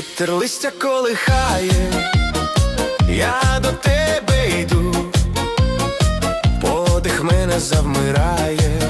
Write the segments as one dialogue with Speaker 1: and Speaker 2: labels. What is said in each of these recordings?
Speaker 1: Вітер листя колихає, я до тебе йду, подих мене завмирає,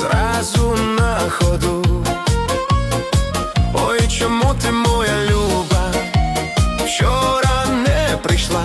Speaker 1: зразу на ходу. Ой, чому ти моя люба? Вчора не прийшла.